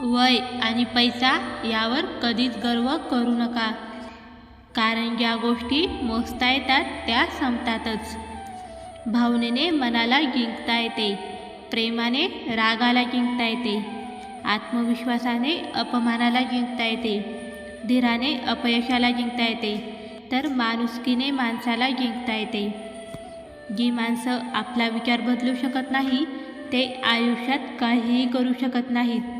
वय आणि पैसा यावर कधीच गर्व करू नका. कारण ज्या गोष्टी मोजता येतात त्या संपतातच. भावनेने मनाला जिंकता येते. प्रेमाने रागाला जिंकता येते. आत्मविश्वासाने अपमानाला जिंकता येते. धीराने अपयशाला जिंकता येते. तर माणुसकीने माणसाला जिंकता येते. जी माणसं आपला विचार बदलू शकत नाही ते आयुष्यात काहीही करू शकत नाहीत.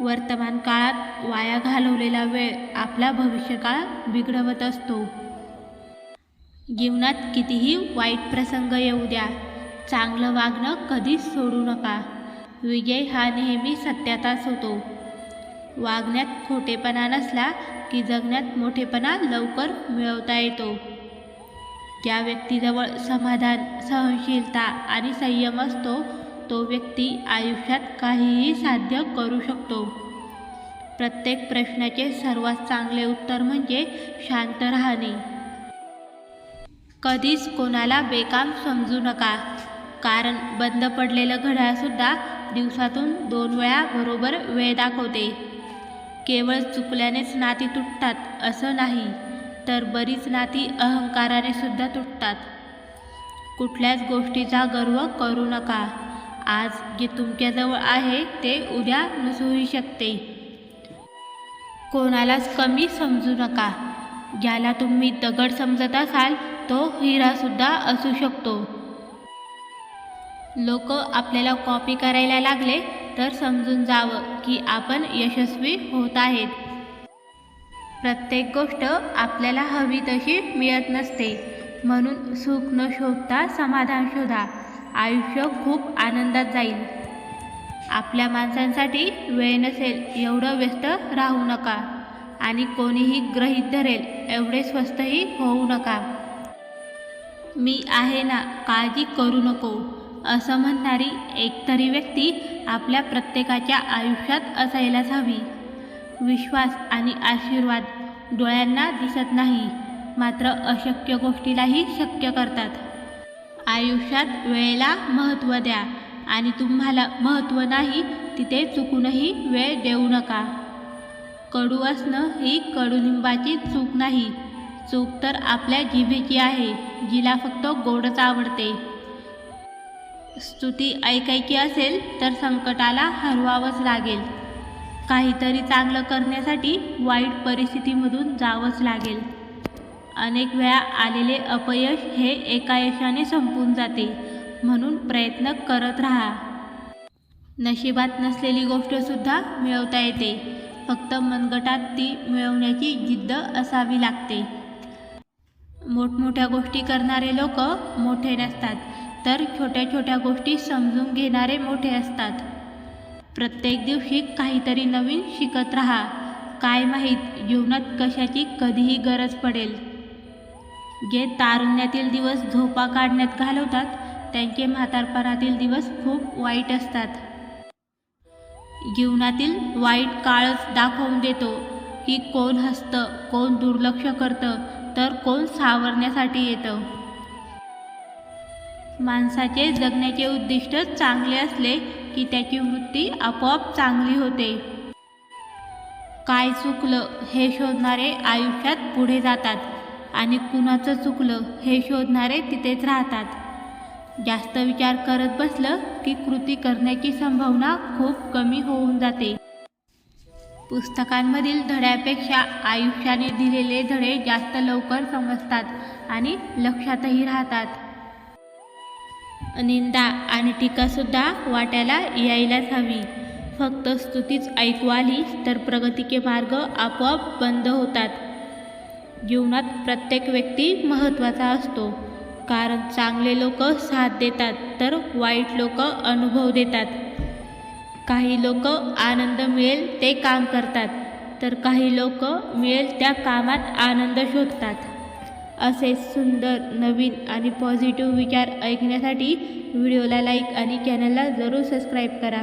वर्तमान काळात वाया घालवलेला वेळ आपला भविष्यकाळ बिघडवत असतो. जीवनात कितीही वाईट प्रसंग येऊ द्या चांगलं वागणं कधीच सोडू नका. विजय हा नेहमी सत्याचाच होतो. वागण्यात खोटेपणा नसला की जगण्यात मोठेपणा लवकर मिळवता येतो. ज्या व्यक्तीजवळ समाधान सहनशीलता आणि संयम असतो तो व्यक्ती आयुष्यात काहीही साध्य करू शकतो. प्रत्येक प्रश्नाचे सर्वात चांगले उत्तर म्हणजे शांत राहणे. कधीच कोणाला बेकाम समजू नका. कारण बंद पडलेलं घड्याळसुद्धा दिवसातून दोन वेळा बरोबर वेळ दाखवते. केवळ चुकल्यानेच नाती तुटतात असं नाही तर बरीच नाती अहंकाराने सुद्धा तुटतात. कुठल्याच गोष्टीचा गर्व करू नका. आज जे तुमच्याजवळ आहे ते उद्या नसू शकते. कोणालाच कमी समजू नका. ज्याला तुम्ही दगड समजत असाल तो हिरासुद्धा असू शकतो. लोक आपल्याला कॉपी करायला लागले तर समजून जावं की आपण यशस्वी होत आहेत. प्रत्येक गोष्ट आपल्याला हवी तशी मिळत नसते. म्हणून सुख न शोधता समाधान शोधा. आयुष्य खूप आनंदात जाईल. आपल्या माणसांसाठी वेळ नसेल एवढं व्यस्त राहू नका. आणि कोणीही ग्रहित धरेल एवढे स्वस्तही होऊ नका. मी आहे ना काळजी करू नको. असं म्हणणारी एकतरी व्यक्ती आपल्या प्रत्येकाच्या आयुष्यात असायलाच हवी. विश्वास आणि आशीर्वाद डोळ्यांना दिसत नाही. मात्र अशक्य गोष्टीलाही शक्य करतात. आयुष्यात वेळेला महत्त्व द्या आणि तुम्हाला महत्त्व नाही तिथे चुकूनही वेळ देऊ नका. कडू असणं ही कडुलिंबाची चूक नाही. चूक तर आपल्या जिभेची आहे जिला फक्त गोडच आवडते. स्तुती ऐकायची असेल तर संकटाला हरवावंच लागेल. काहीतरी चांगलं करण्यासाठी वाईट परिस्थितीमधून जावंच लागेल. अनेक वेळा आलेले अपयश हे एका यशाने संपून जाते म्हणून प्रयत्न करत राहा. नशिबात नसलेली गोष्टसुद्धा मिळवता येते. फक्त मनगटात ती मिळवण्याची जिद्द असावी लागते. मोठमोठ्या गोष्टी करणारे लोक मोठे नसतात तर छोट्या छोट्या गोष्टी समजून घेणारे मोठे असतात. प्रत्येक दिवशी काहीतरी नवीन शिकत राहा. काय माहीत जीवनात कशाची कधीही गरज पडेल. जे तारुण्यातील दिवस झोपा काढण्यात घालवतात. त्यांचे म्हातारपणातील दिवस खूप वाईट असतात. जीवनातील वाईट काळच दाखवून देतो की कोण हसतं कोण दुर्लक्ष करतं तर कोण सावरण्यासाठी येतं. माणसाचे जगण्याचे उद्दिष्ट चांगले असले की त्याची वृत्ती आपोआप चांगली होते. काय चुकलं हे शोधणारे आयुष्यात पुढे जातात. आणि कुणाचं चुकलं हे शोधणारे तिथेच राहतात. जास्त विचार करत बसलं की कृती करण्याची संभावना खूप कमी होऊन जाते. पुस्तकांमधील धड्यापेक्षा आयुष्याने दिलेले धडे जास्त लवकर समजतात आणि लक्षातही राहतात. निंदा आणि टीकासुद्धा वाट्याला यायलाच हवी. फक्त स्तुतीच ऐकू आली तर प्रगतीचे मार्ग आपोआप बंद होतात. जीवनात प्रत्येक व्यक्ती महत्त्वाचा असतो. कारण चांगले लोक साथ देतात तर वाईट लोक अनुभव देतात. काही लोक आनंद मिळेल ते काम करतात तर काही लोक मिळेल त्या कामात आनंद शोधतात. असे सुंदर नवीन आणि पॉझिटिव्ह विचार ऐकण्यासाठी व्हिडिओला लाईक आणि चॅनलला जरूर सबस्क्राईब करा.